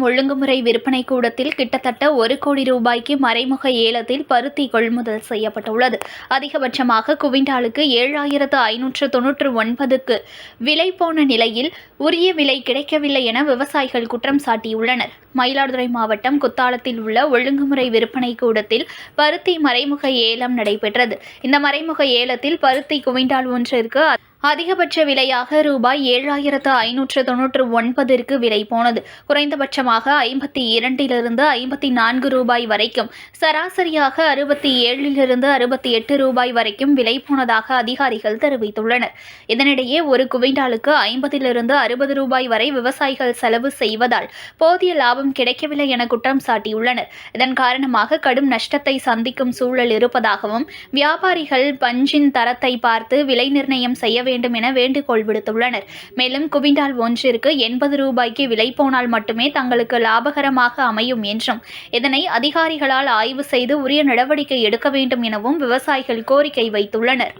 ஒழுங்குமுறை விற்பனை கூடத்தில் கிட்டத்தட்ட ஒரு கோடி ரூபாய்க்கு மறைமுக ஏலத்தில் பருத்தி கொள்முதல் செய்யப்பட்டுள்ளது. அதிகபட்சமாக குவிண்டாலுக்கு ஏழாயிரத்து ஐநூற்று தொன்னூற்று ஒன்பதுக்கு விலை போன நிலையில் உரிய விலை கிடைக்கவில்லை என விவசாயிகள் குற்றம் சாட்டியுள்ளனர். மயிலாடுதுறை மாவட்டம் குத்தாலத்தில் உள்ள ஒழுங்குமுறை விற்பனை கூடத்தில் பருத்தி மறைமுக ஏலம் நடைபெற்றது. இந்த மறைமுக ஏலத்தில் பருத்தி குவிண்டால் ஒன்றிற்கு அதிகபட்ச விலையாக ரூபாய் ஏழாயிரத்து ஐநூற்று தொன்னூற்று ஒன்பதிற்கு விலை போனது. குறைந்தபட்சமாக ஐம்பத்தி இரண்டிலிருந்து ஐம்பத்தி நான்கு ரூபாய் வரைக்கும். சராசரியாக அறுபத்தி ஏழிலிருந்து அறுபத்தி எட்டு ரூபாய் வரைக்கும் விலை போனதாக அதிகாரிகள் தெரிவித்துள்ளனர். இதனிடையே ஒரு குவிண்டாலுக்கு ஐம்பதிலிருந்து அறுபது ரூபாய் வரை விவசாயிகள் செலவு செய்வதால் போதிய லாபம் கிடைக்கவில்லை என குற்றம் சாட்டியுள்ளனர். இதன் காரணமாக கடும் நஷ்டத்தை சந்திக்கும் சூழல் இருப்பதாகவும் வியாபாரிகள் பஞ்சின் தரத்தை பார்த்து விலை நிர்ணயம் செய்ய வேண்டும் என வேண்டுகோள் விடுத்துள்ளனர். மேலும் குவிண்டால் ஒன்றிற்கு எண்பது ரூபாய்க்கு விலை போனால் மட்டுமே தங்களுக்கு லாபகரமாக அமையும் என்றும் இதனை அதிகாரிகளால் ஆய்வு செய்து உரிய நடவடிக்கை எடுக்க வேண்டும் எனவும் விவசாயிகள் கோரிக்கை வைத்துள்ளனர்.